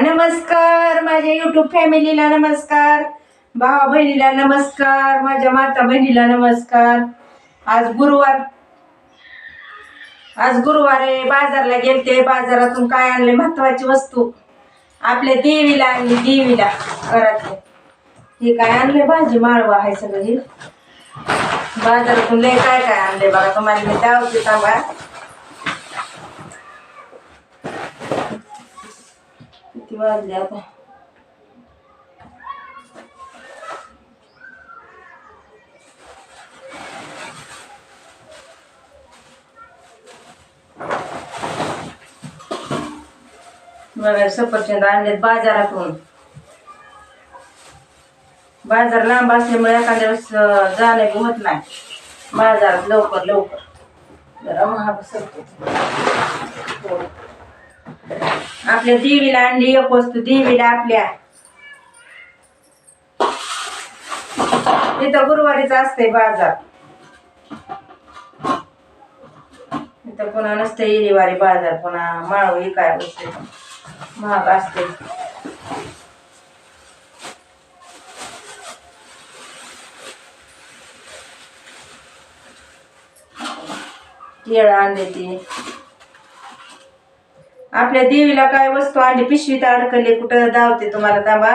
नमस्कार माझ्या युट्यूब फॅमिलीला नमस्कार भावा बहिणीला नमस्कार माझ्या माता बहिणीला नमस्कार. आज गुरुवार आज गुरुवार आहे बाजारला गेलते बाजारातून काय आणले महत्वाची वस्तू? आपल्या देवीला आणली देवीला घरातले. हे काय आणले भाजी माळवा आहे सगळं. हे बाजारातून लय काय काय आणले बघा तुम्हाला मी दावते सांगा किती वाजले आता? बघा सफरचंद आणलेत बाजारातून. बाजार लांब असल्यामुळे एखाद्या वेळेस जाणं बी होत नाही. बाजारात लवकर लवकर. जरा महाग सरतो आपल्या देवीला आणली एक वस्तू देवीला आपल्या. इथं गुरुवारीच असते बाजार. इथं पुन्हा नसते येरीवारी बाजार पुन्हा माळव काय असते महाग असते केळं आणले ती. आपल्या देवीला काय वस्तू आणली पिशवीत अडकली कुठं धावते तुम्हाला थांबा.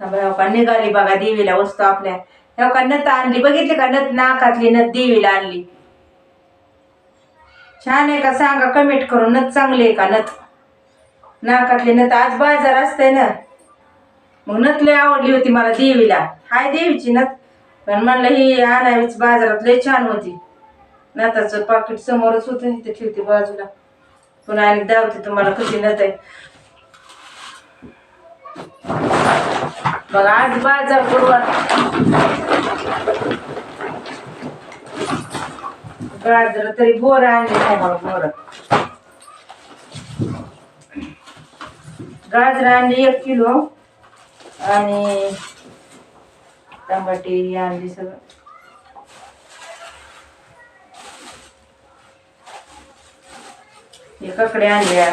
थांबा का निघाली बघा देवीला वस्तू आपल्या. ह्या का नत आणली बघितली का? नथ नाकातली नत देवीला आणली. छान आहे का? सांगा कमेंट करून. नत चांगली आहे का? नथ? नाकातली नत आज बाजार असते ना. मग नत लय आवडली होती मला देवीला. हाय देवीची नथ. पण म्हणलं ही आणावीच बाजारात लय छान होती. नथाचं पाकिट समोरच होतं इथे ठेवते बाजूला. पुन्हा आणि दावते तुम्हाला कशी नथ आहे बघा आज बाजार गुरुवार गाजर तरी बोर आणले नाही बोर. गाजर आणली एक किलो आणि टमाटे आणली सगळं. हे ककडे आणल्या.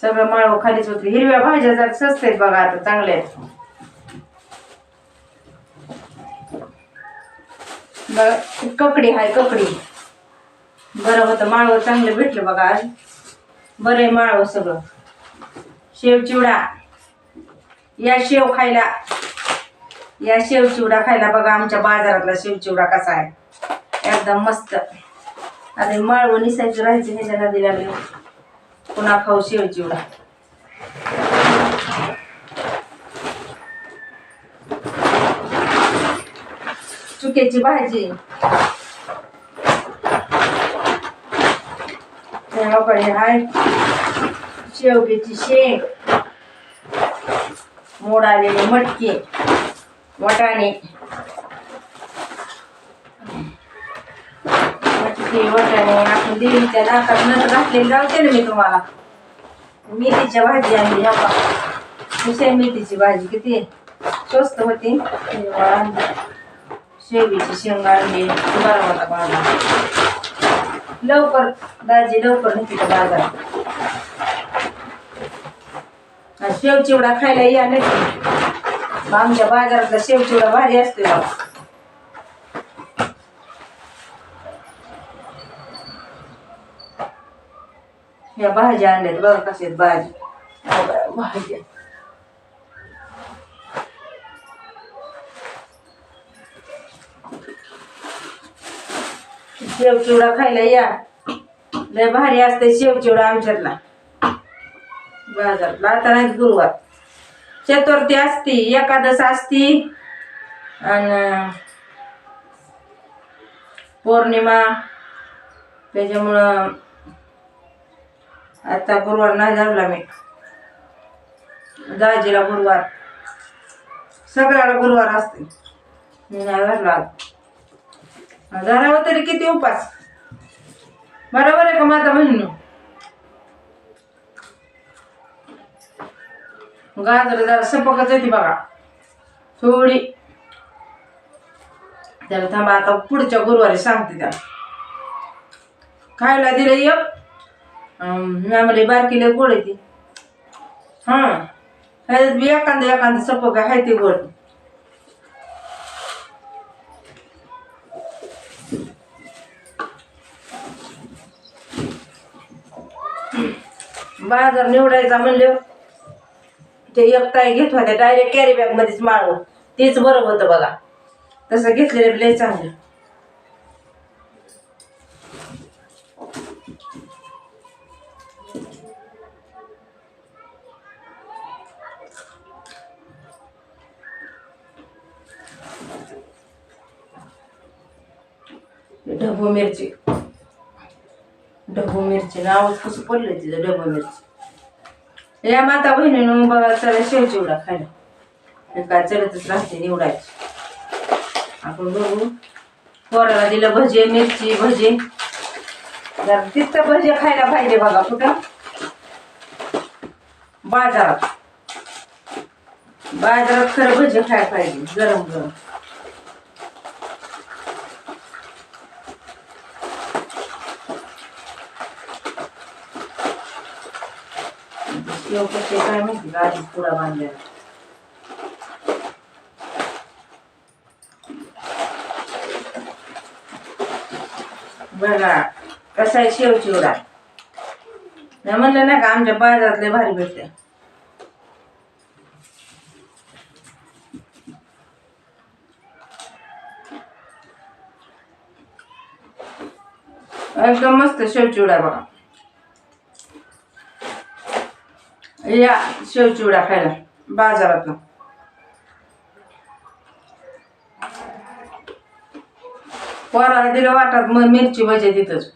सगळं माळव खालीच होती. हिरव्या भाज्या जर स्वस्त आहेत बघा आता चांगल्या आहेत. बघा, ककडी हाय ककडी. बरं होतं माळव चांगलं भेटलं बघा आज. बरं आहे माळव सगळं. शेव चिवडा या शेव खायला. या शेवचिवडा खायला बघा आमच्या बाजारातला शेवचिवडा कसा आहे. एकदम मस्त. आता माळव निसायचं राहायचं ह्याच्या नदी लागले पुन्हा खाऊ शेव चिवडा चुक्याची भाजी. हाय. शेवग्याची शेंग. मोड आलेले मटके. वटाणे वटाणे आपण देवीच्या नाकात नट घातलेली राहते ना मी तुम्हाला. मेथीच्या भाजी आणली हा कशी मेथीची भाजी किती स्वस्त होती. शेवीची शेंग आणली. बरा होता भाजा लवकर दाजी लवकर नेते तर बाजार शेव चिवडा खायला या नक्की आमच्या बाजारातला शेवचिवडा भारी असतो या भाज्या आणल्यात बघा कसे आहेत भाजी भाज्या. शेवचिवडा खायला या. लय भारी असते शेवचिवडा आमच्यातला. बाजारातला आता नाही गुरुवार. चतुर्थी असती एकादश असती आणि पौर्णिमा त्याच्यामुळं आता गुरुवार नाही धरला मी. दाजीला गुरुवार. सगळ्याला गुरुवार असते. मी नाही धरला धरावं तरी किती उपास. बरोबर आहे का माझा म्हणून गाजर जरा सपकच येते बघा. थोडी. त्याला थांबा आता पुढच्या गुरुवारी सांगते त्या खायला दिलं एक. मॅमले बारकीले गोड येते. हा. हां ह्याच्यात बी एखादं एखादं सपक आहे ते गोड. बाजार निवडायचा म्हणले ते एकताई घेत होत्या डायरेक्ट कॅरी बॅग मध्येच माळव तेच बरं होतं बघा. तसं घेतलेलं लय चांगलं. ढबू मिरची. ढबू मिरची नावच कसं पडलं तिचं ढबू मिरची. या माता बहिणीनं बघा चला शेव चिवडा खायला. काय चलतच राहते निवडायची. आपण बघू. पोराला दिलं भजे मिरची भजे. जरा तिथं भजे खायला पाहिजे बघा कुठं. बाजारात. बाजारात खरं भजे खायला पाहिजे. गरम गरम. शेव कसे काय माहिती का आधी पुडा बांधलेला बघा कसा आहे शेव चिवडा मी म्हणलं नाही का आमच्या बाजारातले भारी भेटते. एकदम मस्त शेव चिवडा बघा. या शेवचिवडा खायला बाजारातला पोराला दिलं वाटत मग मिरची भजे तिथंच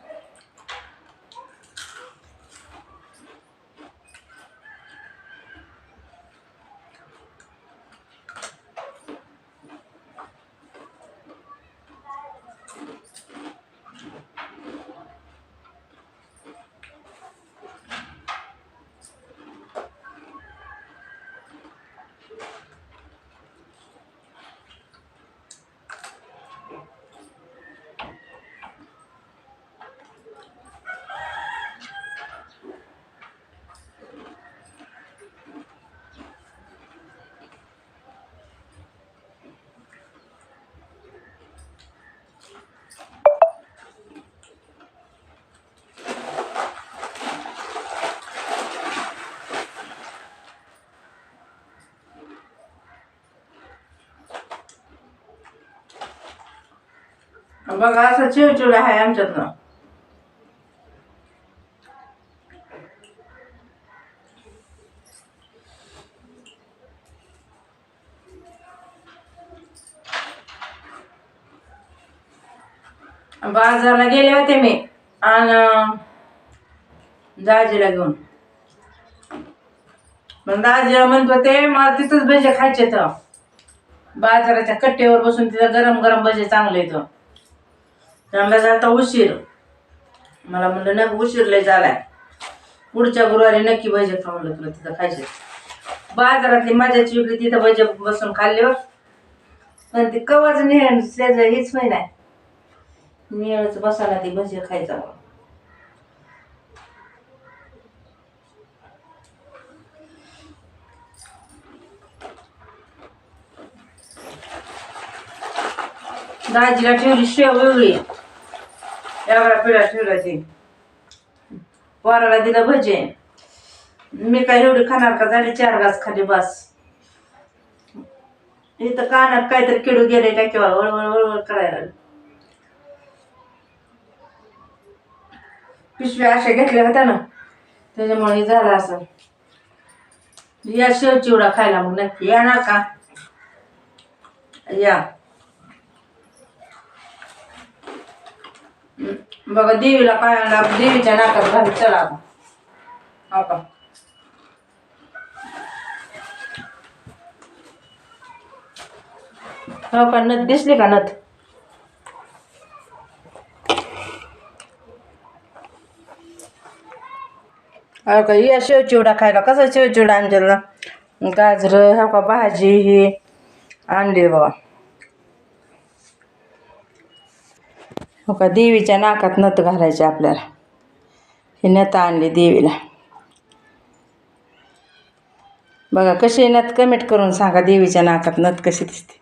बघा असं शेव आहे आमच्यातनं बाजारला गेले होते मी आणि दाजीला घेऊन. मग दाजीला म्हणत होते मला तिथंच भजे खायचे तर बाजाराच्या कट्ट्यावर बसून तिथं गरम गरम भजे चांगले येतं त्यांना जाता उशीर. मला म्हणलं नाही उशीर लय झालाय. पुढच्या गुरुवारी नक्की भजे खा म्हणलं तुला तिथं खायचे बाजारातली माझ्या वेगळी तिथं भजे बसून खाल्ल्यावर पण ते कवाच नेह त्याचं हेच होई नाही निळच बसायला ती भजे खायचा दाजीला ठेवली शेव वेगळी एवढा पिढा ठेवला वाराला पोराला दिलं भजे. मी काय एवढी खाणार का? झाली चार घास खाली बस. इथं कानात काहीतरी किडू गेले काय किंवा वळवळ वळवळ करायला पिशव्या अशा घेतल्या होत्या ना त्याच्यामुळे हे झालं असं. या शेव चिवडा खायला मग नक्की या ना का? या. बघा देवीला पायाला देवीच्या नाकात घाल चला आता. हो का? हो का नथ दिसली का नथ? हो का या शेव चिवडा खायला कसा शेव चिवडा गाजरं हो का भाजी ही आणली बाबा हो का? देवीच्या नाकात नथ घालायचे आपल्याला. हे नत आणली देवीला. बघा कशी नथ कमेंट करून सांगा देवीच्या नाकात नथ कशी दिसते.